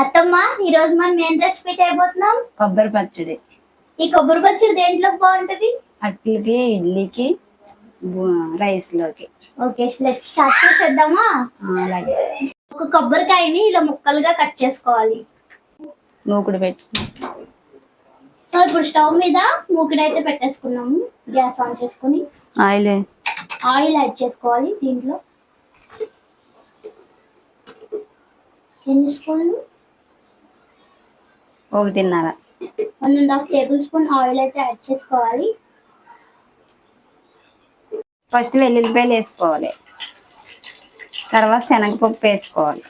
అత్తమ్మ ఈ రోజు మనం ఏం రెసిపీ చేయబోతున్నాం? కొబ్బరి పచ్చడి. ఈ కొబ్బరి పచ్చడి దేంట్లో బాగుంటది? అట్లకి ఇడ్లీకి బు- రైస్లోకి. ఓకే స్టార్ట్ చేసేద్దామా? అలాగే. ఒక కొబ్బరికాయని ఇలా ముక్కలుగా కట్ చేసుకోవాలి. మూకుడు పెట్టి. సో ఇప్పుడు స్టవ్ మీద మూకిడైతే పెట్టేసుకున్నాము. గ్యాస్ ఆన్ చేసుకుని ఆయిల్ ఆయిల్ యాడ్ చేసుకోవాలి దీంట్లో. ఎన్ని స్పూన్లు? ఒకటిన్నర. One and half tablespoon oil అయితే యాడ్ చేసుకోవాలి. ఫస్ట్ వెల్లుల్లిపాయలు వేసుకోవాలి. తర్వాత శనగపప్పు వేసుకోవాలి.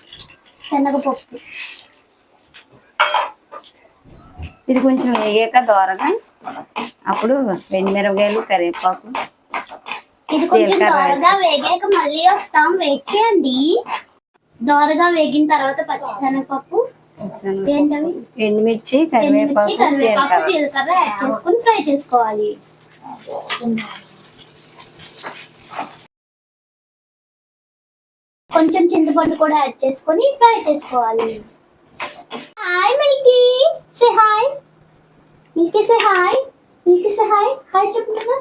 శనగపప్పు. ఇది కొంచెం వేగాక దోరగా అప్పుడు మిరపకాయలు కరివేపాకు ఇది కొంచెం జీలకర్ర దోరగా వేగాక మళ్ళీ వస్తాం. వెయిట్ చేయండి. దోరగా వేగిన తర్వాత పచ్చిశనగపప్పు ఎండుమిర్చి కరివేపాకు జీలకర్ర. చేసుకుని ఫ్రై చేసుకోవాలి. కొంచెం చింతపండు కూడా యాడ్ చేసుకొని ఫ్రై చేసుకోవాలి. Hi Milky say hi Milky say hi Milky say hi hi చెప్పు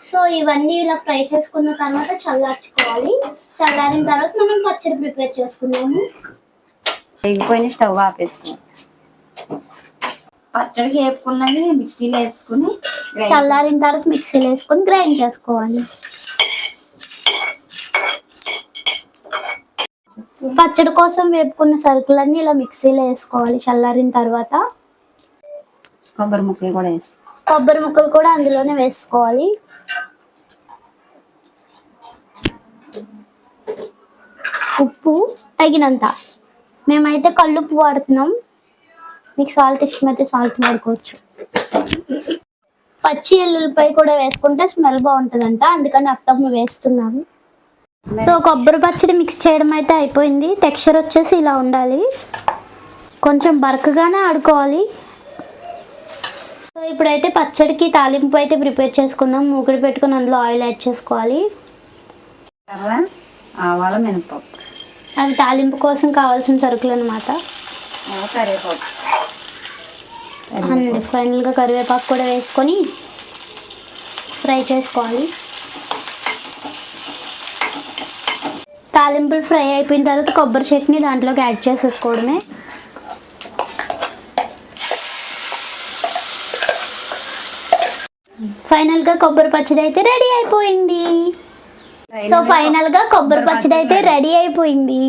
సో ఇవన్నీ ఇలా ఫ్రై చేసుకున్న తర్వాత చల్లార్చుకోవాలి. చల్లారిన తర్వాత మనం పచ్చడి ప్రిపేర్ చేసుకున్నాము వేగిపోయిన స్టవ్ ఆపేసుకోవాలి పచ్చడికి వేపుకున్నవి మిక్సీలో వేసుకుని గ్రైండ్ చల్లారిన తర్వాత మిక్సీలో వేసుకొని గ్రైండ్ చేసుకోవాలి. పచ్చడి కోసం వేపుకున్న సరుకులన్నీ ఇలా మిక్సీలో వేసుకోవాలి. చల్లారిన తర్వాత కొబ్బరి ముక్కలు కూడా వేసి కొబ్బరి ముక్కలు కూడా అందులోనే వేసుకోవాలి. ఉప్పు తగినంత. మేమైతే కల్లుప్పు వాడుతున్నాం. మీకు సాల్ట్ ఇష్టమైతే సాల్ట్ వాడుకోవచ్చు. పచ్చి ఎల్లుల్లిపై కూడా వేసుకుంటే స్మెల్ బాగుంటుందంట. అందుకని అత్తమ్మ వేస్తున్నాము. సో కొబ్బరి పచ్చడి మిక్స్ చేయడం అయితే అయిపోయింది. టెక్స్చర్ వచ్చేసి ఇలా ఉండాలి. కొంచెం బరకగానే ఆడుకోవాలి. సో ఇప్పుడైతే పచ్చడికి తాలింపు అయితే ప్రిపేర్ చేసుకుందాం. మూకుడు పెట్టుకుని అందులో ఆయిల్ యాడ్ చేసుకోవాలి. ఆవాల మినపప్పు. అవి తాలింపు కోసం కావాల్సిన సరుకులు అనమాట కరివేపాకు. అండ్ ఫైనల్గా కరివేపాకు కూడా వేసుకొని ఫ్రై చేసుకోవాలి. తాలింపులు ఫ్రై అయిపోయిన తర్వాత కొబ్బరి చట్నీ దాంట్లోకి యాడ్ చేసేసుకోవడమే. ఫైనల్గా కొబ్బరి పచ్చడి అయితే రెడీ అయిపోయింది. సో ఫైనల్గా కొబ్బరి పచ్చడి అయితే రెడీ అయిపోయింది.